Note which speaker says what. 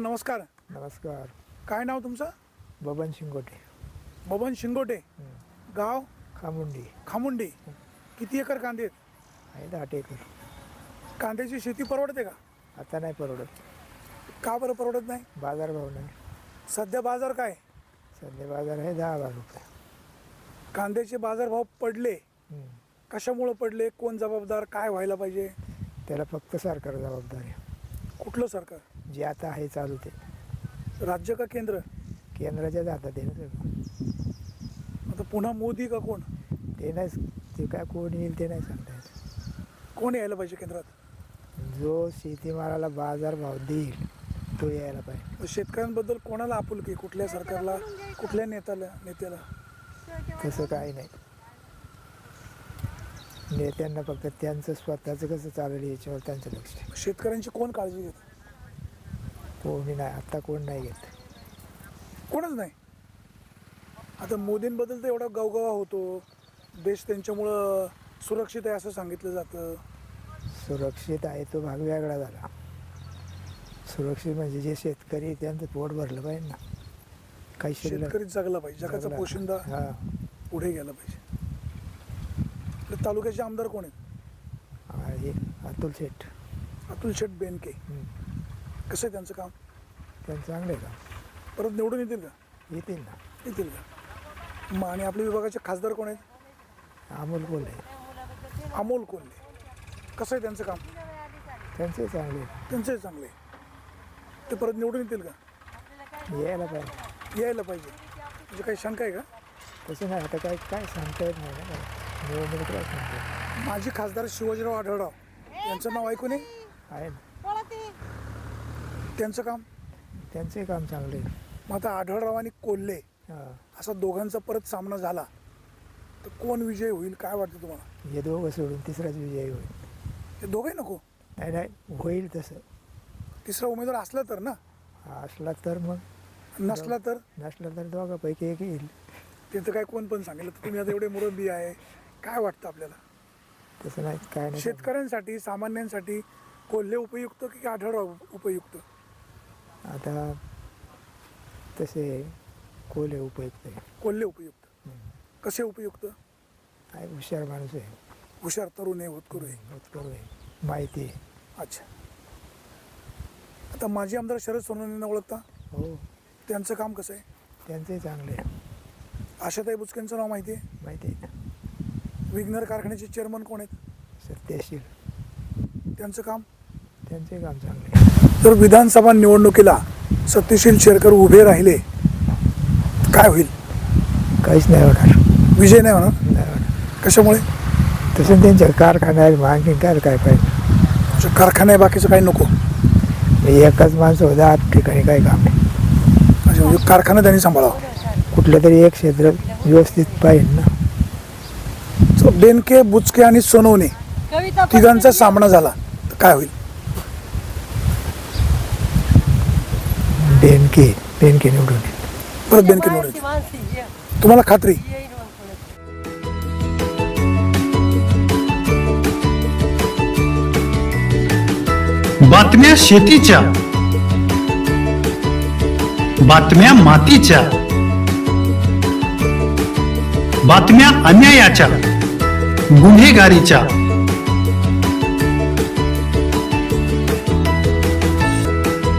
Speaker 1: नमस्कार.
Speaker 2: नमस्कार.
Speaker 1: काय नाव तुमचं?
Speaker 2: बबन शिंगोटे.
Speaker 1: बबन शिंगोटे. गाव?
Speaker 2: खामुंडी.
Speaker 1: खामुंडी. किती एकर कांदे आहेत?
Speaker 2: आहे आठ एकर.
Speaker 1: कांद्याची शेती परवडते का?
Speaker 2: आता नाही परवडत.
Speaker 1: का बरं परवडत नाही?
Speaker 2: बाजार भाव नाही.
Speaker 1: सध्या बाजार काय?
Speaker 2: सध्या बाजार आहे दहा बारा रुपये.
Speaker 1: कांद्याचे बाजारभाव पडले.
Speaker 2: हम्म.
Speaker 1: कशामुळं पडले? कोण जबाबदार? काय व्हायला पाहिजे?
Speaker 2: त्याला फक्त सरकार जबाबदार आहे.
Speaker 1: कुठलं सरकार?
Speaker 2: जे आता आहे चालू ते.
Speaker 1: राज्य का केंद्र?
Speaker 2: केंद्राच्या हातात आहे ना सगळं.
Speaker 1: आता पुन्हा मोदी का कोण?
Speaker 2: ते नाही ते काय कोण येईल ते नाही सांगता येत.
Speaker 1: कोण यायला पाहिजे केंद्रात?
Speaker 2: जो शेतीमालाला बाजार भाव देईल तो यायला पाहिजे.
Speaker 1: शेतकऱ्यांबद्दल कोणाला आपुलकी? कुठल्या सरकारला? कुठल्या नेत्याला नेत्याला?
Speaker 2: तसं काही नाही. नेत्यांना फक्त त्यांचं स्वतःचं कसं चालेल याच्यावर त्यांचं लक्ष आहे.
Speaker 1: शेतकऱ्यांची कोण काळजी घेत?
Speaker 2: कोणी नाही आत्ता कोण नाही घेत
Speaker 1: कोणच नाही. आता मोदींबद्दल तर एवढा गवगवा होतो. देश त्यांच्यामुळं सुरक्षित आहे असं सांगितलं जातं.
Speaker 2: सुरक्षित आहे तो भाग वेगळा झाला. सुरक्षित म्हणजे जे शेतकरी त्यांचं पोट भरलं पाहिजे ना. काही शिल्लक
Speaker 1: शेतकरी जगला पाहिजे. जगाचा
Speaker 2: जगला.
Speaker 1: पोशिंदा
Speaker 2: हा.
Speaker 1: पुढे गेला पाहिजे. तालुक्याचे आमदार कोण आहेत?
Speaker 2: आहे अतुल शेठ.
Speaker 1: अतुल शेठ बेनके.
Speaker 2: हम्म.
Speaker 1: कसं आहे त्यांचं काम?
Speaker 2: त्यांचं चांगलं आहे का?
Speaker 1: परत निवडून येतील का?
Speaker 2: येतील ना.
Speaker 1: येतील का? मग आणि आपल्या विभागाचे खासदार कोण आहेत?
Speaker 2: अमोल बोलले
Speaker 1: अमोल कोल्हे. कसं आहे त्यांचं काम?
Speaker 2: त्यांचे चांगले आहे.
Speaker 1: त्यांचंही चांगले आहे. ते परत निवडून येतील का?
Speaker 2: यायला पाहिजे.
Speaker 1: यायला पाहिजे. म्हणजे काही शंका आहे का?
Speaker 2: तसं नाही आता काय काय सांगता येत नाही ना. काय निवडणूक काय सांगता येत
Speaker 1: माजी खासदार शिवाजीराव आढळराव. यांचं नाव ऐकून आहे
Speaker 2: आहे ना.
Speaker 1: त्यांचं काम?
Speaker 2: त्यांचंही काम चांगलं आहे.
Speaker 1: मग आता आढळराव आणि कोल्हे
Speaker 2: हा.
Speaker 1: असा दोघांचा परत सामना झाला तर कोण विजय होईल काय वाटतं तुम्हाला?
Speaker 2: हे दोघं सोडून तिसराच विजयी होईल.
Speaker 1: हे दोघे नको?
Speaker 2: नाही नाही होईल तसं.
Speaker 1: तिसरा उमेदवार असला तर ना?
Speaker 2: असला तर मग.
Speaker 1: नसला तर?
Speaker 2: नसला तर दोघापैकी एक येईल.
Speaker 1: ते तर काय कोण पण सांगितलं तर तुम्ही आता एवढे मुरब्बी आहे काय वाटतं आपल्याला?
Speaker 2: तसं नाही काय नाही.
Speaker 1: शेतकऱ्यांसाठी सामान्यांसाठी कोल्हे उपयुक्त की आढळराव उपयुक्त?
Speaker 2: आता तसे कोले उपयुक्त आहे.
Speaker 1: कोल्हे उपयुक्त. कसे उपयुक्त?
Speaker 2: काय हुशार माणूस आहे.
Speaker 1: हुशार तरुण आहे होतकरू आहे.
Speaker 2: होतकरू आहे. माहिती आहे.
Speaker 1: अच्छा. आता माजी आमदार शरद सोनवणेंना ओळखता?
Speaker 2: हो.
Speaker 1: त्यांचं काम कसं आहे?
Speaker 2: त्यांचंही चांगलं आहे.
Speaker 1: आशाताई बुचकेंचं नाव माहिती आहे?
Speaker 2: माहिती आहे. ना
Speaker 1: विग्नर कारखान्याचे चेअरमन कोण आहेत?
Speaker 2: सत्यशील.
Speaker 1: त्यांचं काम?
Speaker 2: त्यांचंही काम चांगलं
Speaker 1: जर विधानसभा निवडणुकीला सत्यशील शेरकर उभे राहिले तर काय होईल?
Speaker 2: काहीच नाही होणार.
Speaker 1: विजय नाही होणार?
Speaker 2: नाही होणार.
Speaker 1: कशामुळे?
Speaker 2: तसं त्यांच्या कारखाना आहे मग आणखीन काय काय पाहिजे?
Speaker 1: कारखाना आहे बाकीचं काही नको?
Speaker 2: एकाच माणसं होतं आठ ठिकाणी काय काम
Speaker 1: अच्छा म्हणजे कारखाना त्यांनी सांभाळावा.
Speaker 2: कुठलं तरी एक क्षेत्र व्यवस्थित पाहिजे ना.
Speaker 1: बेनके बुचके आणि सोनवणे तिघांचा सामना झाला. तर काय होईल?
Speaker 2: बेनके बेनके निवडून येईल.
Speaker 1: परत बेनके निवडून. तुम्हाला खात्री
Speaker 3: बातम्या शेतीच्या बातम्या मातीच्या बातम्या अन्यायाच्या गुन्हेगारीच्या